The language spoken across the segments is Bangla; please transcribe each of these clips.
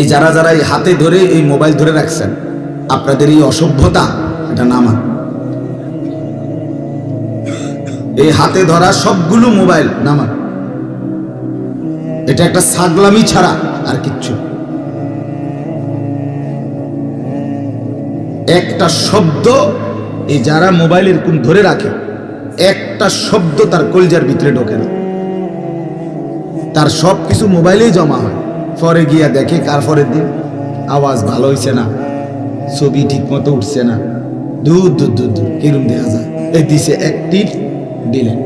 এই যারা যারা এই হাতে ধরে এই মোবাইল ধরে রাখছেন, আপনাদের এই অসভ্যতা, এটা নামান এই হাতে ধরা সবগুলো মোবাইল নামান এটা একটা ছাগলামি ছাড়া আর কিচ্ছু একটা শব্দ এই যারা মোবাইল এরকম ধরে রাখে, একটা শব্দ তার কলজার ভিতরে ঢোকে না। তার সব কিছু মোবাইলেই জমা হয়। পরে গিয়া দেখে কার পরের দিন আওয়াজ ভালো হইছে না, ছবি ঠিক মতো উঠছে না। দূর দূর দূর দূর, কিরম দেখা যায়? এই দিছে একটিভ ডিলেট।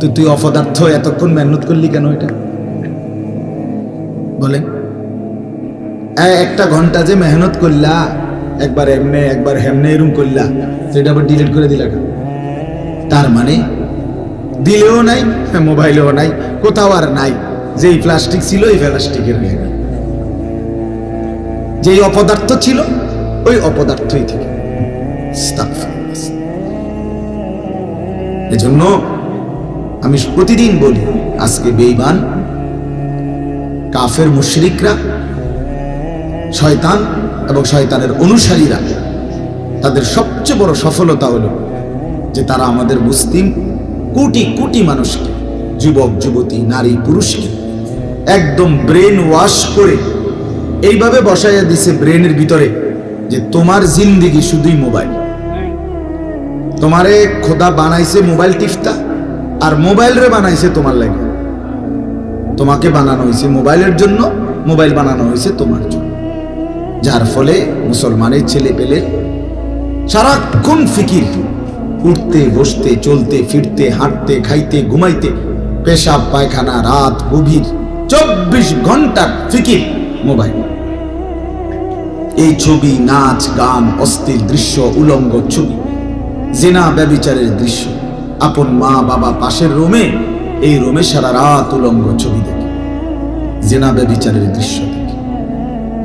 তো তুই অপদার্থ এতক্ষণ মেহনত করলি কেন এটা? এই একটা ঘণ্টা যে মেহনত করলা, একবার এমনে, একবার হেমনে এরম করলা, সেটা আবার ডিলিট করে দিলা তার মানে দিলেও নাই, মোবাইলেও নাই, কোথাও আর নাই। যেই প্লাস্টিক ছিল, এই প্লাস্টিকের গেল যেই অপদার্থ ছিল, ওই অপদার্থই থেকে। এজন্য আমি প্রতিদিন বলি, আজকে বেইমান, কাফের মুশরিকরা, শয়তান এবং শয়তানের অনুসারীরা, তাদের সবচেয়ে বড় সফলতা হলো যে তারা আমাদের মুসলিম কোটি কোটি মানুষকে যুবক, যুবতী, নারী, পুরুষকে একদম ব্রেন ওয়াশ করে এইভাবে বসাইয়া দিছে ব্রেনের ভিতরে যে তোমার জিন্দিগি শুধুই মোবাইল তোমারে খোদা বানাইছে মোবাইল টিপতা আর মোবাইল রে বানাইছে তোমার লাগে। তোমাকে বানানো হয়েছে মোবাইলের জন্য মোবাইল বানানো হয়েছে তোমার জন্য। যার ফলে মুসলমানের ছেলে পেলে সারাক্ষণ ফিকির, উঠতে, বসতে, চলতে, ফিরতে, হাঁটতে, খাইতে, ঘুমাইতে পেশাব পায়খানা, রাত গভীর, চব্বিশ ঘণ্টার ফিকির মোবাইল। এই ছবি, নাচ, গান, অস্থির দৃশ্য, উলঙ্গ ছবি, জেনা ব্যবিচারের দৃশ্য। আপন মা, বাবা পাশের রোমে, এই রোমে সারা রাত উলঙ্গ ছবি দেখে, জেনা ব্যবিচারের দৃশ্য দেখে।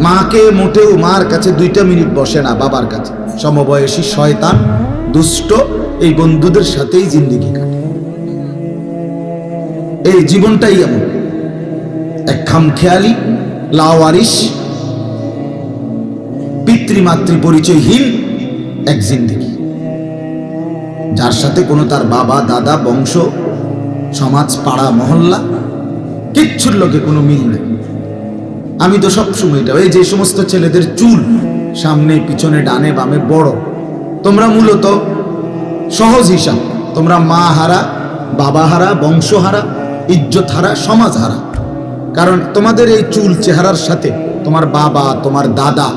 মাকে মোটেও মার কাছে দুইটা মিনিট বসে না, বাবার কাছে। সমবয়সী শয়তান, দুষ্ট, এই বন্ধুদের সাথেই জিন্দিগি কাটে। এই জীবনটাই এমন। এক খামখেয়ালি লাওয়ারিস পিতৃমাতৃ পরিচয়হীন এক জিন্দিগি। যার সাথে কোনো তার বাবা, দাদা, বংশ, সমাজ, পাড়া, মহল্লা, কিচ্ছুর লোকে কোনো মিল নেই। আমি তো সবসময় এটা এই যে সমস্ত ছেলেদের চুল, সামনে, পিছনে, ডানে, বামে, বড়, তোমরা মূলত সহজ হিসাব, তোমরা মা হারা, বাবা হারা, বংশ হারা ইজ্জত হারা সমাজ হারা কারণ তোমাদের এই চুল চেহারার সাথে তোমার বাবা, তোমার দাদা,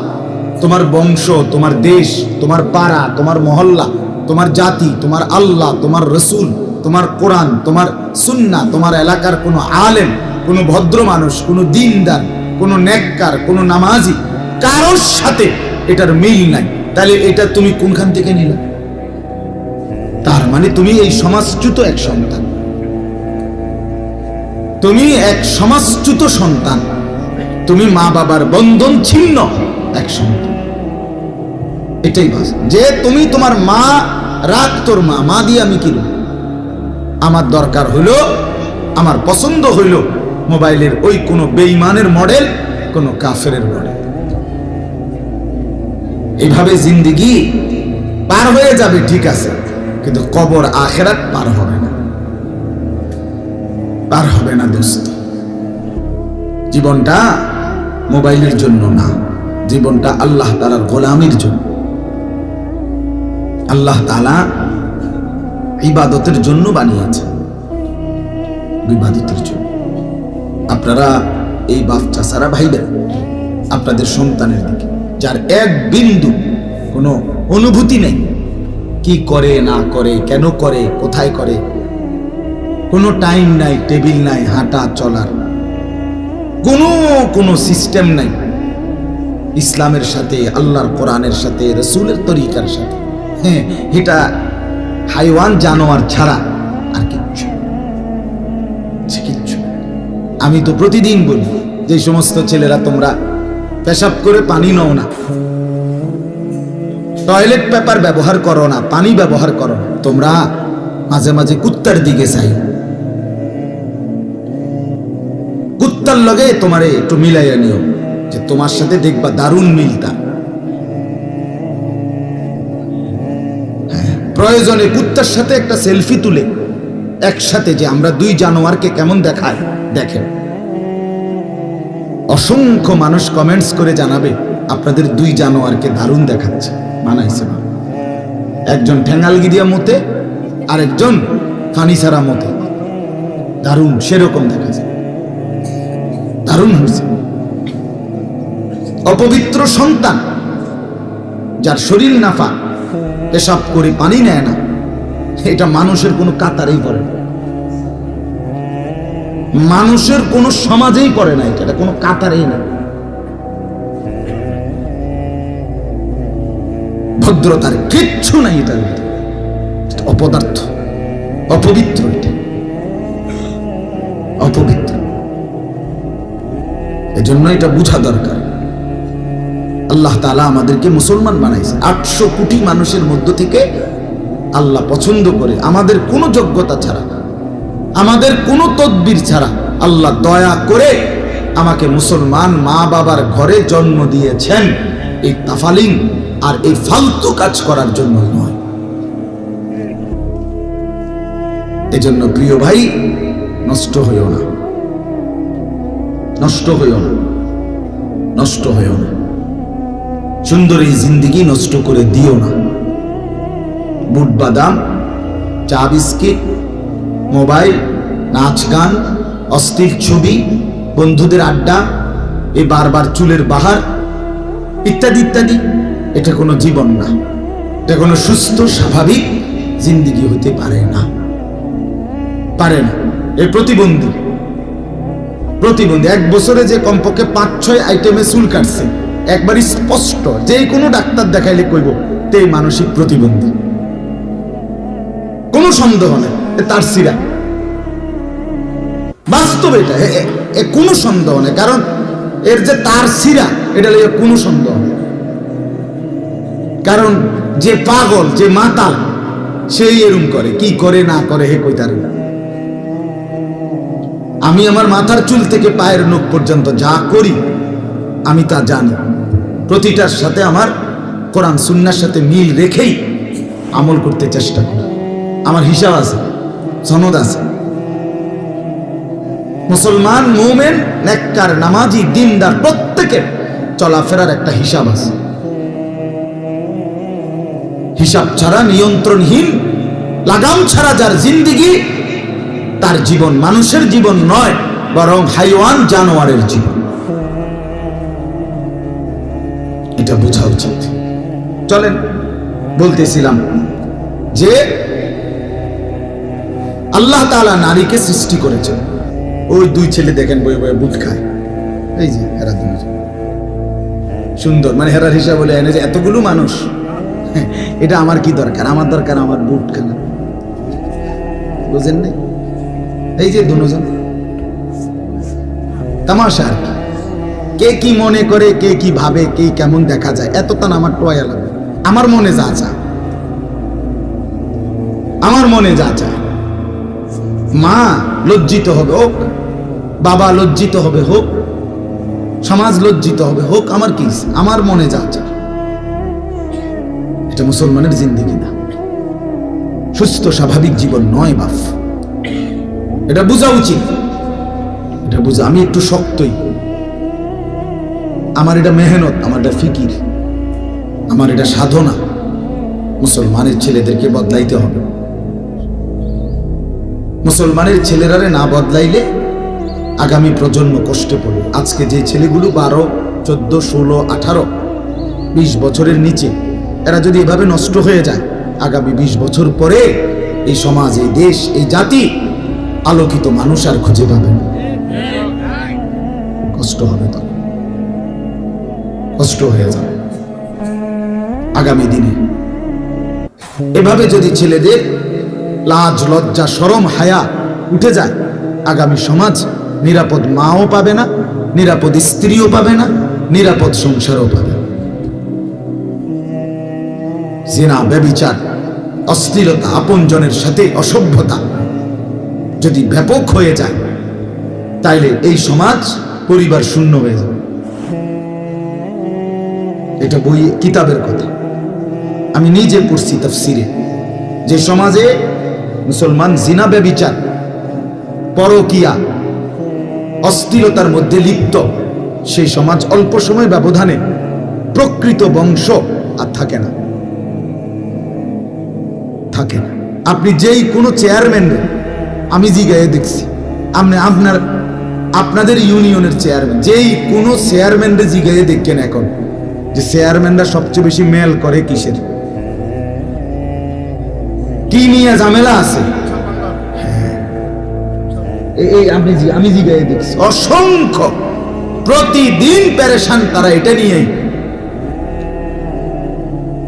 তোমার বংশ, তোমার দেশ, তোমার পাড়া, তোমার মহল্লা, তোমার জাতি, তোমার আল্লাহ, তোমার রসুল, তোমার কোরআন, তোমার সুন্না, তোমার এলাকার কোনো আলেম, কোনো ভদ্র মানুষ, কোনো দিনদার, কোনো নেককার, কোনো নামাজি, কারোর সাথে এটার মিল নাই। তাহলে এটা তুমি কোনখান থেকে নিলে? তার মানে তুমি এই সমাজচ্যুত এক সন্তান। তুমি এক সমাজচ্যুত সন্তান। তুমি মা বাবার বন্ধন ছিন্ন এক সন্তান। এটাই বাস। যে তুমি তোমার মা রাখ তোর মা মা দিয়ে আমি কিনব। আমার দরকার হইল, আমার পছন্দ হইল মোবাইলের ওই কোনো বেইমানের মডেল, কোনো কাফের মডেল। এইভাবে জিন্দিগি পার হয়ে যাবে, ঠিক আছে। কিন্তু কবর আখেরাত পার হবে না। পার হবে না দোস্ত। জীবনটা মোবাইলের জন্য না, জীবনটা আল্লাহ তালার গোলামির জন্য। আল্লাহ তালা ইবাদতের জন্য বানিয়েছে। ইবাদতের জন্য। আপনারা এই বাপ চাচারা ভাইবেন, আপনাদের সন্তানের দিকে, যার এক বিন্দু কোনো অনুভূতি নেই। কি করে, না করে, কেন করে, কোথায় করে কোনো টাইম নাই টেবিল নাই, হাঁটা, চলার। কোনো কোনো সিস্টেম নাই। ইসলামের সাথে, আল্লাহর কোরআনের সাথে, রসুলের তরিকার সাথে। হ্যাঁ এটা হাইওয়ান জানোয়ার ছাড়া আর কিচ্ছু কিচ্ছু আমি তো প্রতিদিন বলি, যে সমস্ত ছেলেরা তোমরা পেশাব করে পানি নাও না। টয়লেট পেপার ব্যবহার করো না, পানি ব্যবহার করো তোমরা মাঝে মাঝে কুত্তার দিকে চাই কুত্তা লগে তোমারে একটু মিলাইয়া নিও যে তোমার সাথে দেখবা দারুণ মিলতা। হ্যাঁ, প্রয়োজনে কুত্তার সাথে একটা সেলফি তুলে একসাথে যে আমরা দুই জানোয়ারকে কেমন দেখায় দেখেন। অসংখ্য মানুষ কমেন্টস করে জানাবে আপনাদের দুই জানোয়ারকে দারুণ দেখাচ্ছে মানাইছে না একজন ঠেঙ্গালগিরিয়া মতে আরেকজন ফানিসারা মতে দারুণ সেরকম দেখা যায় দারুণ হয়েছে। অপবিত্র সন্তান, যার শরীর নাফা, পেশাব করে পানি নেয় না, এটা মানুষের কোনো কাতারেই পড়ে না। মানুষের কোনো সমাজেই পড়ে না এটা কোনো কাতারেই না। ভদ্রতার কিচ্ছু নাই এটা অপদার্থ, অপবিত্র এটা। অপবিত্র। এজন্য এটা বোঝা দরকার। আল্লাহ তালা আমাদেরকে মুসলমান বানাইছে। আটশো কোটি মানুষের মধ্য থেকে আল্লাহ পছন্দ করে। আমাদের কোনো যোগ্যতা ছাড়া, আমাদের কোনো তদবির ছাড়া আল্লাহ দয়া করে আমাকে মুসলমান মা বাবার ঘরে জন্ম দিয়েছেন। এই তাফালিং আর এই ফালতু কাজ করার জন্য নয়। এজন্য প্রিয় ভাই, নষ্ট হইও না। নষ্ট হইও না। নষ্ট হইও না। সুন্দর এই জিন্দিগি নষ্ট করে দিও না। বুট বাদাম, চা বিস্কিট, মোবাইল, নাচ গান, অস্থির ছবি, বন্ধুদের আড্ডা এ বারবার চুলের বাহার, ইত্যাদি ইত্যাদি। এটা কোনো জীবন না। এটা কোনো সুস্থ, স্বাভাবিক জিন্দিগি হতে পারে না। পারে না। এ প্রতিবন্ধী। প্রতিবন্ধী। এক বছরে যে কমপক্ষে পাঁচ, ছয় আইটেমে চুল কাটছে। একবারই স্পষ্ট, যে কোনো ডাক্তার দেখাইলে কইব তে মানসিক প্রতিবন্ধী। কোনো সন্দেহ নেই তার সিরা। বাস্তব এটা কোনো সন্দেহ নেই, কারণ এর যে তার সিরা, এটা লিয়ে কোনো সন্দেহ নেই। কারণ যে পাগল, যে মাতাল, সেই এরম করে, কি করে না করে, হে কইতার। আমি আমার মাথার চুল থেকে পায়ের নখ পর্যন্ত যা করি, আমি তা জানি। প্রতিটার সাথে আমার কোরআন সুন্নার সাথে মিল রেখেই আমল করতে চেষ্টা করি। আমার হিসাব আছে, সনদ আছে। মুসলমান, মুমেন, নেককার, নামাজি, দিনদার, প্রত্যেকের চলাফেরার একটা হিসাব আছে। হিসাব ছাড়া নিয়ন্ত্রণহীন, লাগাম ছাড়া যার জিন্দিগি তার জীবন মানুষের জীবন নয়, বরং হাইওয়ান জানোয়ারের জীবন। এটা বোঝা উচিত। চলেন, বলতেছিলাম যে আল্লাহ তাআলা নারীকে সৃষ্টি করেছেন। ওই দুই ছেলে দেখেন বই বই বুট খায়। এই যে দুজন সুন্দর মানে হেরার হিসাব বলে এনে যে এতগুলো মানুষ এটা আমার কি দরকার? আমার দরকার আমার বুট কেনা বুঝেন নাই এই যে দুজন। তামাশা আর কি। কে কি মনে করে, কে কি ভাবে, কে কেমন দেখা যায় এত তান আমার টোয়া লাগবে আমার মনে যা চায়। আমার মনে যা চায়। মা লজ্জিত হবে হোক, বাবা লজ্জিত হবে হোক, সমাজ লজ্জিত হবে হোক, আমার কি আমার মনে যা চায়। এটা মুসলমানের জিন্দিগি না। সুস্থ স্বাভাবিক জীবন নয় বাপ এটা বোঝা উচিত। এটা বুঝা আমি একটু শক্তই। আমার এটা মেহনত, আমার এটা ফিকির। আমার এটা সাধনা। মুসলমানের ছেলেদেরকে বদলাইতে হবে। মুসলমানের ছেলেরারে না বদলাইলে আগামী প্রজন্ম কষ্টে পড়বে। আজকে যে ছেলেগুলো বারো, চোদ্দ, ষোলো, আঠারো, বিশ বছরের নিচে, এরা যদি এভাবে নষ্ট হয়ে যায়, আগামী বিশ বছর পরে এই সমাজ, এই দেশ, এই জাতি আলোকিত মানুষ আর খুঁজে পাবে না। কষ্ট হবে তখন কষ্ট হয়ে যাবে আগামী দিনে এভাবে যদি ছেলেদের লাজ, লজ্জা, সরম, হায়া উঠে যায়, আগামী সমাজ নিরাপদ মাও পাবে না, নিরাপদ স্ত্রীও পাবে না, নিরাপদ সংসারও পাবে। জেনা, ব্যবিচার অস্থিরতা আপনজনের সাথে অসভ্যতা যদি ব্যাপক হয়ে যায়, তাইলে এই সমাজ পরিবার শূন্য হয়ে যাবে। এটা বই কিতাবের কথা। আমি নিজে পড়ছি তফসিরে। যে সমাজে মুসলমান জিনা ব্যবিচার, পরকিয়া, অস্থিরতার মধ্যে লিপ্ত, সেই সমাজ অল্প সময় ব্যবধানে প্রকৃত বংশ আর থাকে না। থাকে না। আপনি যেই কোনো চেয়ারম্যান আমি জিগায়ে দেখছি। আপনি আপনার আপনাদের ইউনিয়নের চেয়ারম্যান যেই কোনো চেয়ারম্যানরে জিগায়ে দেখেন এখন, যে চেয়ারম্যানরা সবচেয়ে বেশি মেল করে কিসের? কি নিয়ে ঝামেলা আছে? হ্যাঁ। এই আপনি জি- আমি জিগায়ে দেখছি। অসংখ্য। প্রতিদিন পেরেশান তারা এটা নিয়েই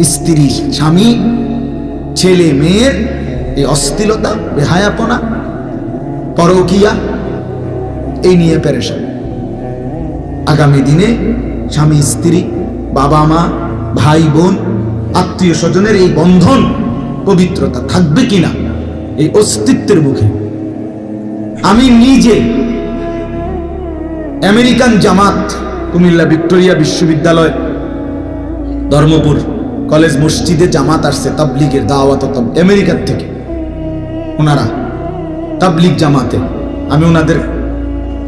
স্ত্রী, স্বামী, ছেলে, মেয়ের এই অস্থিরতা বেহায়াপনা পরকিয়া, এই নিয়ে পেরেশান। আগামী দিনে স্বামী, স্ত্রী, বাবা মা, ভাই, বোন, আত্মীয় স্বজনের এই বন্ধন পবিত্রতা থাকবে কিনা, এই অস্তিত্বের মুখে। আমি নিজে আমেরিকান জামাত, কুমিল্লা ভিক্টোরিয়া বিশ্ববিদ্যালয়, ধর্মপুর কলেজ মসজিদে জামাত আসছে তাবলিগের দাওয়াত আমেরিকার থেকে। ওনারা তাবলিগ জামাতে। আমি ওনাদের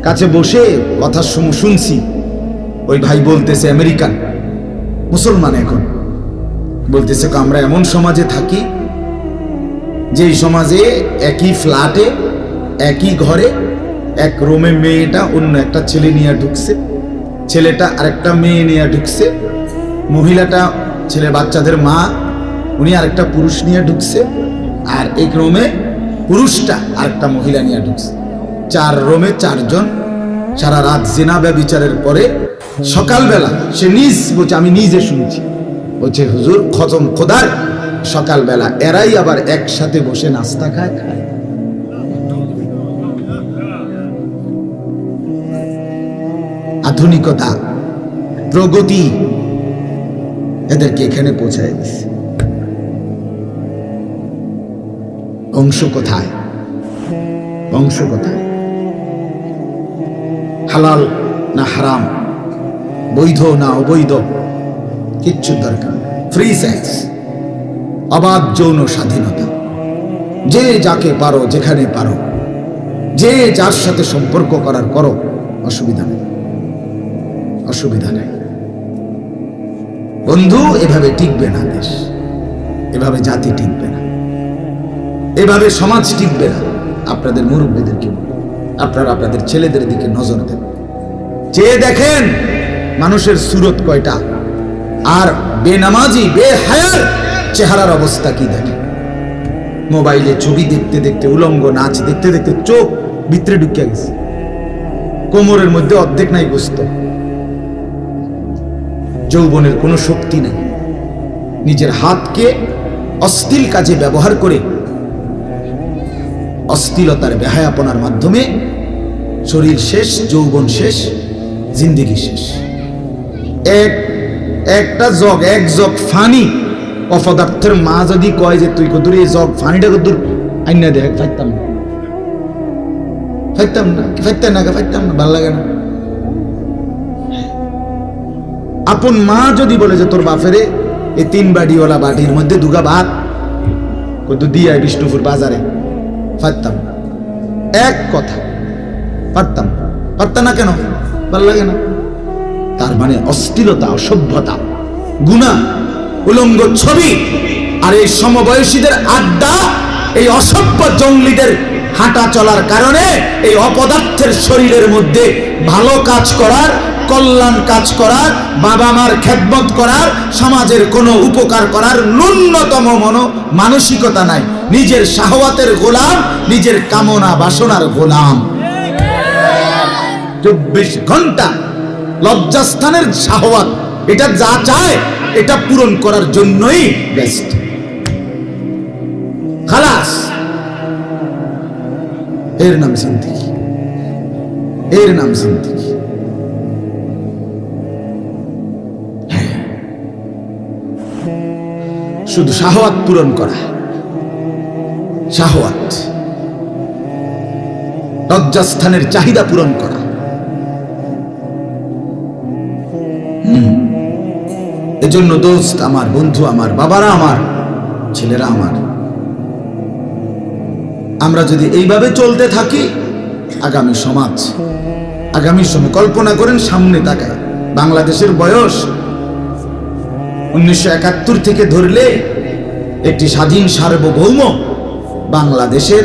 কাছে বসে কথা শুন- শুনছি। ওই ভাই বলতেছে আমেরিকান মুসলমান এখন। বলতেছে "কা, আমরা এমন সমাজে থাকি যেই সমাজে একই ফ্ল্যাটে একই ঘরে এক রুমে মেয়েটা অন্য একটা ছেলে নিয়ে ঢুকছে ছেলেটা আরেকটা মেয়ে নিয়ে ঢুকছে মহিলাটা ছেলে বাচ্চাদের মা উনি আরেকটা পুরুষ নিয়ে ঢুকছে আর এক রুমে পুরুষটা আরেকটা মহিলা নিয়ে ঢুকছে। চার রোমে চারজন, সারা রাত জেনাবে বিচারের পরে সকালবেলা সে নিজ বলছে আমি নিজে শুনছি, বলছে, হুজুর, খতম খোদার, সকালবেলা এরাই আবার একসাথে বসে নাস্তা খায়। খায় আধুনিকতা, প্রগতি এদেরকে এখানে পৌঁছায় দিচ্ছে অংশ কোথায়? অংশ কোথায়? হালাল না হারাম? বৈধ না অবৈধ? কিচ্ছু দরকার ফ্রি সেক্স অবাধ যৌন স্বাধীনতা। যে যাকে পারো, যেখানে পারো। যে যার সাথে সম্পর্ক করার করো, অসুবিধা নেই। অসুবিধা নেই। বন্ধু, এভাবে টিকবে না দেশ। এভাবে জাতি টিকবে এভাবে সমাজ টিকবে না। আপনাদের মুরব্বীদেরকে। আপনারা আপনাদের ছেলেদের দিকে নজর দেন। চেয়ে দেখেন মানুষের সুরত কয়টা। আর বেনামাজি, বেহায়ার চেহারার অবস্থা কি দেখে মোবাইলে ছবি দেখতে দেখতে, উলঙ্গ নাচ দেখতে দেখতে চোখ ভিতরে ঢুকিয়া গেছে। কোমরের মধ্যে অর্ধেক নাই গোস্ত। যৌবনের কোনো শক্তি নাই। নিজের হাতকে অস্থিল কাজে ব্যবহার করে অস্থিলতার বেহায়াপনার মাধ্যমে শরীর শেষ, যৌবন শেষ, জিন্দিগি শেষ। এক, একটা জগ, এক জগ ফানি অপদার্থের মা যদি কয় যে তুই কদুর এই জগ ফানিটা কদুর, আইনা দেখ, ফাইতাম না। ফাইতাম না ফাইতাম না ফাইতাম না, ভালো লাগে না। আপন মা যদি বলে যে তোর বাপেরে এই তিন বাড়িওয়ালা বাটির মধ্যে দুগা ভাত কত দিয়ে বিষ্ণুপুর বাজারে। পারতাম এক কথা পারতাম। পারতাম না কেন? ভালো লাগে না। তার মানে অস্থিরতা অসভ্যতা, গুণা, উলঙ্গ ছবি আর এই সমবয়সীদের আড্ডা, এই অসভ্য জঙ্গলিদের হাঁটা চলার কারণে এই অপদার্থের শরীরের মধ্যে ভালো কাজ করার, কল্যাণ কাজ করার বাবা মার খেদমত করার, সমাজের কোনো উপকার করার ন্যূনতম মনো মানসিকতা নাই। নিজের শাহওয়াতের গোলাম, নিজের কামনা বাসনার গোলাম। চব্বিশ ঘণ্টা লজ্জাস্থানের শাহওয়াত, এটা যা চায়, এটা পূরণ করার জন্যই ব্যস্ত খালাস। এর নাম এর নাম হ্যাঁ। শুধু শাহওয়াত পূরণ করা। শাহওয়াত লজ্জাস্থানের চাহিদা পূরণ করা। এজন্য দোস্ত আমার, বন্ধু আমার, বাবারা আমার, ছেলেরা আমার, আমরা যদি এইভাবে চলতে থাকি, আগামী সমাজ, আগামী সময় কল্পনা করেন সামনে তাকায়, বাংলাদেশের বয়স উনিশশো একাত্তর থেকে ধরলে একটি স্বাধীন সার্বভৌম বাংলাদেশের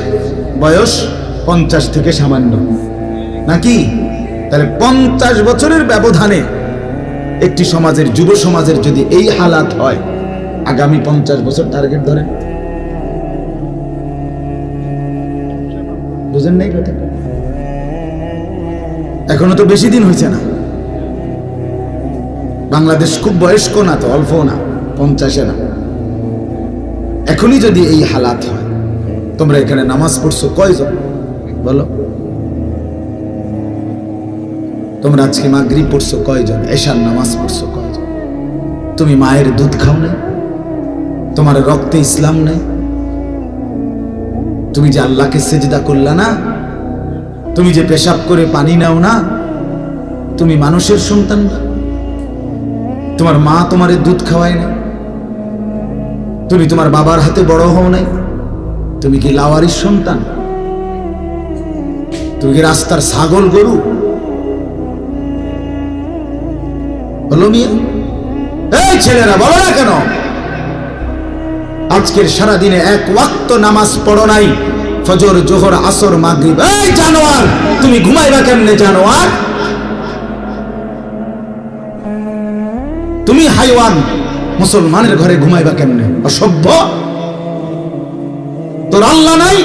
বয়স পঞ্চাশ থেকে সামান্য। নাকি? তাহলে পঞ্চাশ বছরের ব্যবধানে একটি সমাজের, যুব সমাজের যদি এই হালাত হয়, আগামী পঞ্চাশ বছর টার্গেট ধরেন। বুঝেন নাই এখনও তো বেশি দিন হয়েছে না। বাংলাদেশ খুব বয়স্ক না তো অল্প না, পঞ্চাশে না। এখনই যদি এই হালাত হয় তোমরা এখানে নামাজ পড়ছো কয়জন? বলো। তোমরা আজকে মাগরিব পড়ছো কয়জন? এশার নামাজ পড়ছো কয়জন? তুমি মায়ের দুধ খাও নাই? তোমার রক্তে ইসলাম নেই? তুমি যে আল্লাহকে সেজদা করলা না? তুমি যে পেশাব করে পানি নাও না? তুমি মানুষের সন্তান না? তোমার মা তোমার দুধ খাওয়ায় না তুমি তোমার বাবার হাতে বড় হও নাই? তুমি কি লাওয়ারির সন্তান? তুমি কি রাস্তার ছাগল গরু? বলো মিয়া। এই ছেলেরা, বলো না কেন? আজকের সারা দিনে এক ওয়াক্ত নামাজ পড়ো নাই। ফজর, জোহর, আসর, মাগরিব। এই জানোয়ার, তুমি ঘুমাইবা কেমনে জানোয়ার? তুমি হাইওয়ান, মুসলমানের ঘরে ঘুমাইবা কেমনে? অসভ্য? তোর আল্লাহ নাই,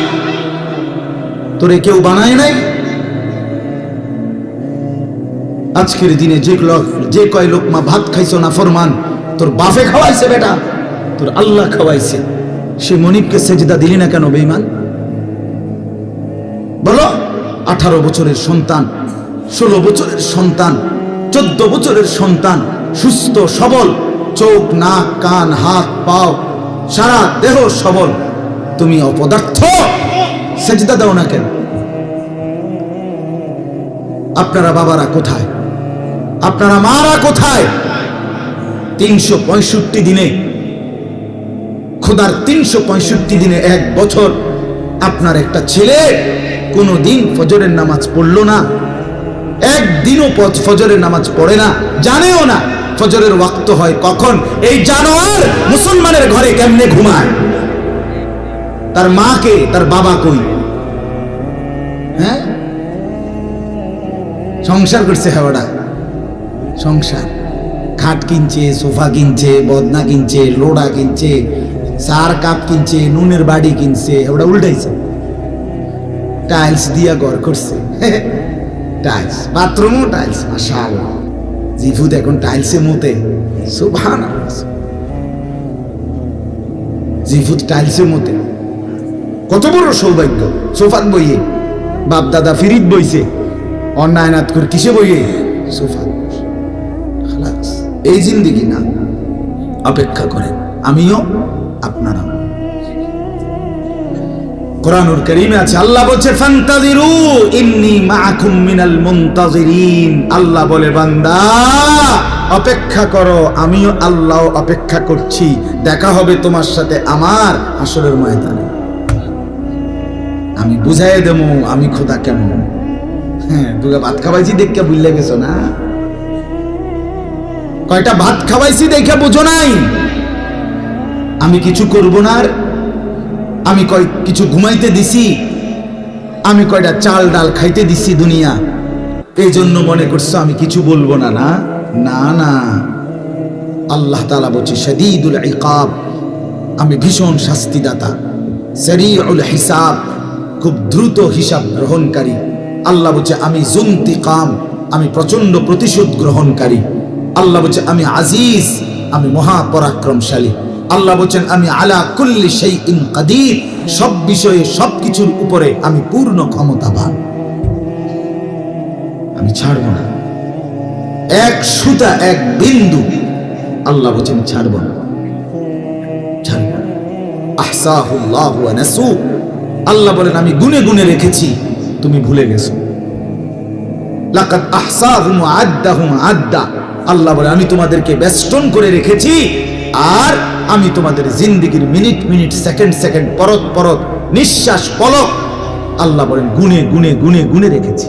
তোরে কেউ বানায় নাই। আজকের দিনে যে লোক যে কয় লোকমা ভাত খাইছো না ফরমান, তোর বাফে খাওয়াইছে বেটা, তোর আল্লাহ খাওয়াইছে। সে মনিবকে সেজদা দিলি না কেন বেইমান বলো, আঠারো বছরের সন্তান, ষোলো বছরের সন্তান, চোদ্দ বছরের সন্তান, সুস্থ, সবল, চোখ, নাক, কান, হাত, পাও, সারা দেহ সবল। তুমি অপদার্থ। সেজদা দাও না কেন? আপনারা বাবারা কোথায়? আপনারা মারা কোথায়? তিনশো পঁয়ষট্টি দিনে, খোদার তিনশো পঁয়ষট্টি দিনে এক বছর আপনার একটা ছেলে কোনো দিন ফজরের নামাজ পড়ল না। একদিনও ফজরের নামাজ পড়ে না। জানেও না ফজরের ওয়াক্ত হয় কখন। এই জানোয়ার মুসলমানের ঘরে কেমনে ঘুমায়? তার মাকে, তার বাবা কই? হ্যাঁ? সংসার করছে হেওয়াটা সংসার। খাট কিনছে, সোফা কিনছে, বদনা কিনছে, লোড়া কিনছে সার কাপ কিনছে, নুনের বাড়ি কিনছে ওটা উল্টাইছে। টাইলস দিয়া ঘর করছে। টাইলস, বাথরুমও টাইলস মাশাল জিফুদ এখন টাইলসে মতে। সুভান জিফুদ টাইলসে মতে। কত বড় সৌভাগ্য। সোফাত বইয়ে। বাপ দাদা ফিরিত বইছে। অন্যায় নাত করে কিসে বইয়ে? খালাস, এই জিন্দিগি না। অপেক্ষা করেন, আমিও আপনারা কোরআনুল করিমে আছে, আল্লাহ বলছে, ফান্তাজিরু ইন্নী মাআকুম মিনাল মুনতাজিরিন। আল্লাহ বলে, বান্দা, অপেক্ষা করো, আমিও আল্লাহ অপেক্ষা করছি। দেখা হবে তোমার সাথে আমার আসরের ময়দানে। আমি বুঝাই দেবো আমি খোদা কেমন? হ্যাঁ দুগা ভাত খাওয়াইছি দেখে বুঝলে গেছো না? কয়টা ভাত খাওয়াইছি দেখে বুঝো নাই? আমি কিছু করব না আর আমি কয় কিছু ঘুমাইতে দিছি, আমি কয়টা চাল ডাল খাইতে দিছি দুনিয়া। এই জন্য মনে করছ আমি কিছু বলব না না? না না। আল্লাহ তালা বলছে, শদীদুল ইকাব। আমি ভীষণ শাস্তিদাতা। সরিউল হিসাব। খুব দ্রুত হিসাব গ্রহণকারী। আল্লাহ বলছে, আমি জুন্তিকাম, আমি প্রচণ্ড প্রতিশোধ গ্রহণকারী। আল্লাহ বলছে, আমি আজিজ, আমি মহাপরাক্রমশালী। আল্লাহ বলছেন, আমি আলা কুল্লি সেই ইন কাদির, সব বিষয়ে সব কিছুর উপরে আমি পূর্ণ ক্ষমতাবান। আমি ছাড়ব না। এক সুতা, এক বিন্দু। আল্লাহ বলছেন ছাড়ব না। ছাড়ব আহসাহুল্লাহু নাসু আল্লাহ বলেন, আমি গুনে গুনে রেখেছি, তুমি ভুলে গেছো। লাকাত আহসাহুম আদ্দাহুম আদ্দা। আল্লাহ বলে আমি তোমাদেরকে বেষ্টন করে রেখেছি, আর আমি তোমাদের জিন্দিগির মিনিট মিনিট, সেকেন্ড সেকেন্ড, পরত পরত, নিঃশ্বাস পলক, আল্লাহ বলেন, গুনে গুনে গুনে গুনে রেখেছি।